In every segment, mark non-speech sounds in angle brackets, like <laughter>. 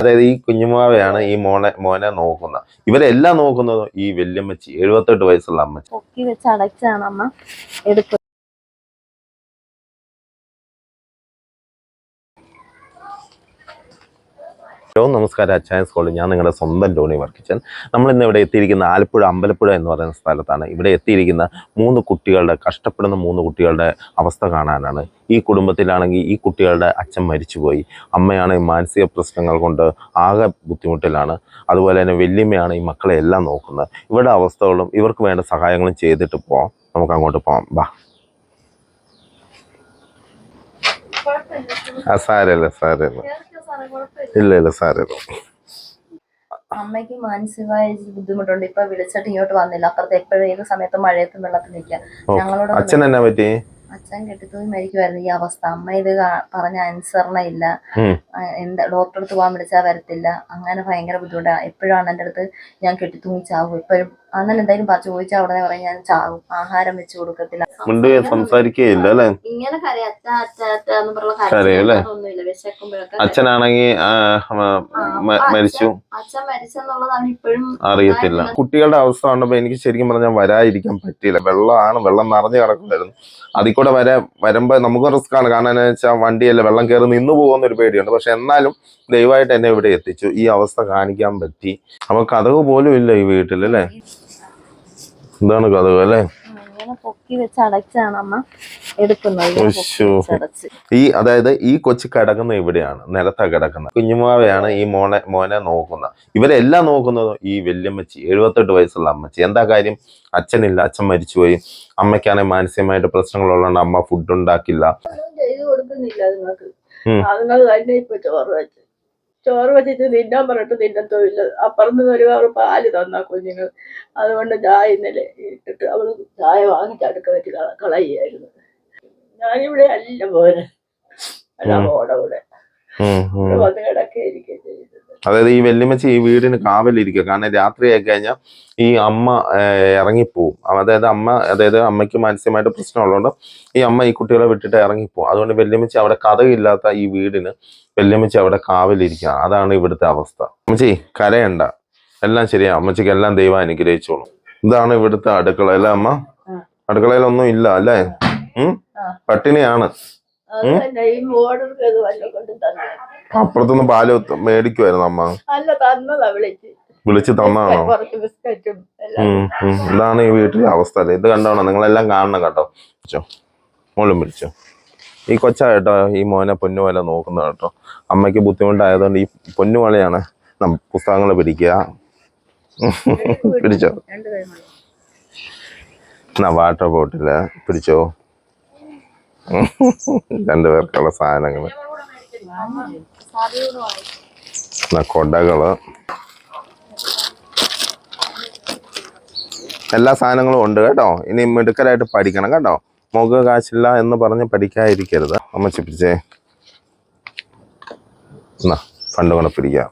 അതായത് ഈ കുഞ്ഞുമാവയാണ് ഈ മോനെ മോനെ നോക്കുന്നത്. ഇവരെല്ലാം നോക്കുന്നത് ഈ വല്യമ്മച്ചി എഴുപത്തെട്ട് വയസ്സുള്ള അമ്മച്ചി. വെച്ച് അടച്ചാണ് അമ്മ എടുക്കുന്നത്. ഹലോ നമസ്കാരം. അച്ചായ സ്കൂളിൽ ഞാൻ നിങ്ങളുടെ സ്വന്തം ടോണി വർക്കിച്ചൻ. നമ്മൾ ഇന്ന് ഇവിടെ എത്തിയിരിക്കുന്ന ആലപ്പുഴ അമ്പലപ്പുഴ എന്ന് പറയുന്ന സ്ഥലത്താണ്. ഇവിടെ എത്തിയിരിക്കുന്ന മൂന്ന് കുട്ടികളുടെ കഷ്ടപ്പെടുന്ന മൂന്ന് കുട്ടികളുടെ അവസ്ഥ കാണാനാണ്. ഈ കുടുംബത്തിലാണെങ്കിൽ ഈ കുട്ടികളുടെ അച്ഛൻ മരിച്ചുപോയി. അമ്മയാണ് ഈ മാനസിക പ്രശ്നങ്ങൾ കൊണ്ട് ആകെ ബുദ്ധിമുട്ടിലാണ്. അതുപോലെ തന്നെ വല്യമ്മയാണ് ഈ മക്കളെ എല്ലാം നോക്കുന്നത്. ഇവരുടെ അവസ്ഥകളും ഇവർക്ക് വേണ്ട സഹായങ്ങളും ചെയ്തിട്ട് പോവാം. നമുക്ക് അങ്ങോട്ട് പോവാം. ബാ. സാരല്ല സാരല്ല ഇല്ല ഇല്ല സാരല്ല അമ്മയ്ക്ക് മാനസികമായ ബുദ്ധിമുട്ടുണ്ട്. ഇപ്പൊ വിളിച്ചിട്ട് ഇങ്ങോട്ട് വന്നില്ല. അപ്പുറത്ത് എപ്പോഴും ഏത് സമയത്തും മഴയത്ത് വെള്ളത്തിൽ നിൽക്കാം ഞങ്ങളോട് അച്ഛൻ എന്നാ പറ്റി? അച്ഛൻ കെട്ടിത്തോയി മരിക്കുമായിരുന്നു ഈ അവസ്ഥ. അമ്മ ഇത് പറഞ്ഞ അനുസരണ ഇല്ല എന്താ ഡോക്ടറെ അടുത്ത് പോകാൻ വിളിച്ചാൽ വരത്തില്ല. അങ്ങനെ ഭയങ്കര ബുദ്ധിമുട്ടാണ് എപ്പോഴാണ് അണ്ണന്റെ അടുത്ത് ഞാൻ കെട്ടിത്തൂങ്ങി ചാവും. എപ്പോഴും അണ്ണൻ എന്തായാലും പറ ചോദിച്ചാൽ ഉടനെ പറയും ഞാൻ ചാവും ആഹാരം വെച്ച് കൊടുക്കത്തില്ല. മുണ്ട് സംസാരിക്കുകയില്ല അല്ലെ? ഇങ്ങനെ കരയും അച്ഛ അച്ഛ അച്ഛ എന്ന് പറഞ്ഞ കരയും അല്ലേ? ഒന്നുമില്ല വിശക്കുമ്പോഴൊക്കെ അച്ഛനാണെങ്കിൽ മരിച്ചു. അച്ഛൻ മരിച്ചെന്നുള്ളതാണ് ഇപ്പോഴും അറിയത്തില്ല. കുട്ടികളുടെ അവസ്ഥ കണ്ടപ്പോ എനിക്ക് ശരിക്കും പറഞ്ഞാൽ വരാതിരിക്കാൻ പറ്റിയില്ല. വെള്ളമാണ് വെള്ളം നിറഞ്ഞു കിടക്കുമായിരുന്നു. അതിൽ കൂടെ വരെ വരുമ്പോ നമുക്ക് റിസ്ക് ആണ്. കാരണം എന്താ വെച്ചാൽ വണ്ടിയല്ല വെള്ളം കയറി നിന്ന് പോകുന്ന ഒരു പേടിയുണ്ട്. പക്ഷെ എന്നാലും ദയവായിട്ട് എന്നെ ഇവിടെ എത്തിച്ചു. ഈ അവസ്ഥ കാണിക്കാൻ പറ്റി. അപ്പൊ കഥക് പോലും ഇല്ല ഈ വീട്ടിൽ അല്ലേ? എന്താണ് കഥക് അല്ലേ? പൊക്കി വെച്ച് അടച്ചാണ് അമ്മ എടുക്കുന്നത്. ഈ അതായത് ഈ കൊച്ചു കിടക്കുന്ന ഇവിടെയാണ് നിലത്താ കിടക്കുന്നത്. കുഞ്ഞുമാവയാണ് ഈ മോനെ മോനെ നോക്കുന്നത്. ഇവരെല്ലാം നോക്കുന്നത് ഈ വല്യമ്മച്ചി എഴുപത്തെട്ട് വയസ്സുള്ള അമ്മച്ചി. എന്താ കാര്യം? അച്ഛനില്ല അച്ഛൻ മരിച്ചുപോയി. അമ്മയ്ക്കാണെങ്കിൽ മാനസികമായിട്ട് പ്രശ്നങ്ങളുള്ളതുകൊണ്ട് അമ്മ ഫുഡ് ഉണ്ടാക്കില്ല. അതുങ്ങൾ തന്നെ ഇപ്പൊ ചോറ് വെച്ച് ചോറ് വെച്ചിട്ട് തിന്നാൻ പറഞ്ഞിട്ട് തിന്നത്തുമില്ല അപ്പുറത്ത് ഒരു കവർ പാൽ തന്നാ കുഞ്ഞുങ്ങൾ. അതുകൊണ്ട് ചായ ഇന്നലെ ഇട്ടിട്ട് അവൾ ചായ വാങ്ങിച്ചടുക്ക വെച്ച് കള- കളയുകയായിരുന്നു. ഞാനിവിടെ അല്ല പോരെ. അല്ല ഓടെ കൂടെ. വന്ന് കിടക്കുകയായിരിക്കും ചെയ്തത് അതായത് ഈ വല്യമ്മച്ചി ഈ വീടിന് കാവലിരിക്കുക. കാരണം രാത്രിയായി കഴിഞ്ഞാൽ ഈ അമ്മ ഇറങ്ങിപ്പോവും. അതായത് അമ്മ അതായത് അമ്മയ്ക്ക് മാനസികമായിട്ട് പ്രശ്നമുള്ളതുകൊണ്ട് ഈ അമ്മ ഈ കുട്ടികളെ വിട്ടിട്ട് ഇറങ്ങിപ്പോവും. അതുകൊണ്ട് വല്യമ്മച്ചി അവിടെ കഥയില്ലാത്ത ഈ വീടിന് വല്യമ്മച്ചി അവിടെ കാവലിരിക്കുക. അതാണ് ഇവിടുത്തെ അവസ്ഥ. അമ്മച്ചി കരയണ്ട. എല്ലാം ശരിയാ. അമ്മച്ചിക്ക് എല്ലാം ദൈവം അനുഗ്രഹിച്ചോളും. ഇതാണ് ഇവിടുത്തെ അടുക്കള. അല്ലേ അമ്മ. അടുക്കളയിലൊന്നും ഇല്ല അല്ലേ? ഉം? പട്ടിണിയാണ്. അത് തന്നെ ഈ മോഡർക്ക് ഇത് വല്ലതും കൊണ്ട് തന്നെ. അപ്പുറത്തുനിന്ന് പാൽ മേടിക്കുമായിരുന്നു അമ്മ. അല്ല തന്നതാ വിളിച്ച്. വിളിച്ച് തന്നാണോ. ഇതാണ് ഈ വീട്ടിലെ അവസ്ഥ. അല്ലേ ഇത് കണ്ടോണം നിങ്ങളെല്ലാം കാണണം കേട്ടോ. ചോ മോളും പിടിച്ചോ ഈ കൊച്ചാ കേട്ടോ ഈ മോനെ പൊന്നു വല നോക്കുന്നത് കേട്ടോ. അമ്മയ്ക്ക് ബുദ്ധിമുട്ടായതുകൊണ്ട് ഈ പൊന്നുപോലെയാണ് നം പുസ്തകങ്ങൾ പിടിക്കുക. പിടിച്ചോ. എന്നാ വാട്ടർ ബോട്ടിൽ പിടിച്ചോ. <laughs> രണ്ടുപേർക്കുള്ള സാധനങ്ങൾ കൊടകൾ. എല്ലാ സാധനങ്ങളും ഉണ്ട് കേട്ടോ. ഇനി മിടുക്കലായിട്ട് പഠിക്കണം കേട്ടോ. മുഖ കാശില്ല എന്ന് പറഞ്ഞ് പഠിക്കാതിരിക്കരുത്. അമ്മ ചിപ്പിച്ചേ എന്നാ ഫണ്ട് കൊണ്ട് പിടിക്കാം.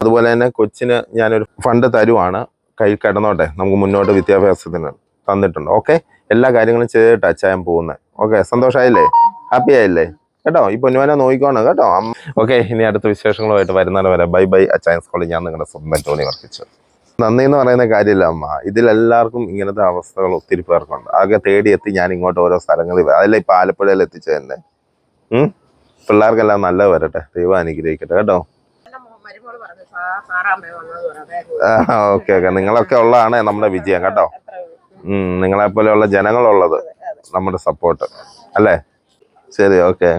അതുപോലെ തന്നെ കൊച്ചിന് ഞാനൊരു ഫണ്ട് തരുവാണ്. കൈ കിടന്നോട്ടെ. നമുക്ക് മുന്നോട്ട് വിദ്യാഭ്യാസത്തിന് തന്നിട്ടുണ്ട്. ഓക്കെ എല്ലാ കാര്യങ്ങളും ചെയ്തിട്ട് അച്ചായം പോകുന്നത് ഓക്കെ സന്തോഷമായില്ലേ ഹാപ്പി ആയില്ലേ കേട്ടോ ഈ പൊന്നുവാനെ നോക്കിക്കോണം കേട്ടോ. ഓക്കെ ഇനി അടുത്ത വിശേഷങ്ങളുമായിട്ട് വരുന്നവരെ വരെ ബൈ ബൈ അച്ചായൻ കോളി ഞാൻ നിങ്ങളുടെ സ്വന്തം ടോണി വർക്കിച്ചു നന്ദി എന്ന് പറയുന്ന കാര്യമില്ല അമ്മ. ഇതിലെല്ലാവർക്കും ഇങ്ങനത്തെ അവസ്ഥകൾ ഒത്തിരി പേർക്കുണ്ട്. ആകെ തേടിയെത്തി ഞാൻ ഇങ്ങോട്ട് ഓരോ സ്ഥലങ്ങളിൽ അതല്ല ഇപ്പം ആലപ്പുഴയിൽ എത്തിച്ചു തന്നെ ഉം? പിള്ളേർക്കെല്ലാം നല്ലത് വരട്ടെ. ദൈവം അനുഗ്രഹിക്കട്ടെ കേട്ടോ. Okay okay. നിങ്ങളൊക്കെ ഉള്ളതാണ് നമ്മുടെ വിജയം കേട്ടോ. ഉം നിങ്ങളെ പോലെയുള്ള ജനങ്ങളുള്ളത് നമ്മുടെ സപ്പോർട്ട് അല്ലേ? ശരി ഓക്കെ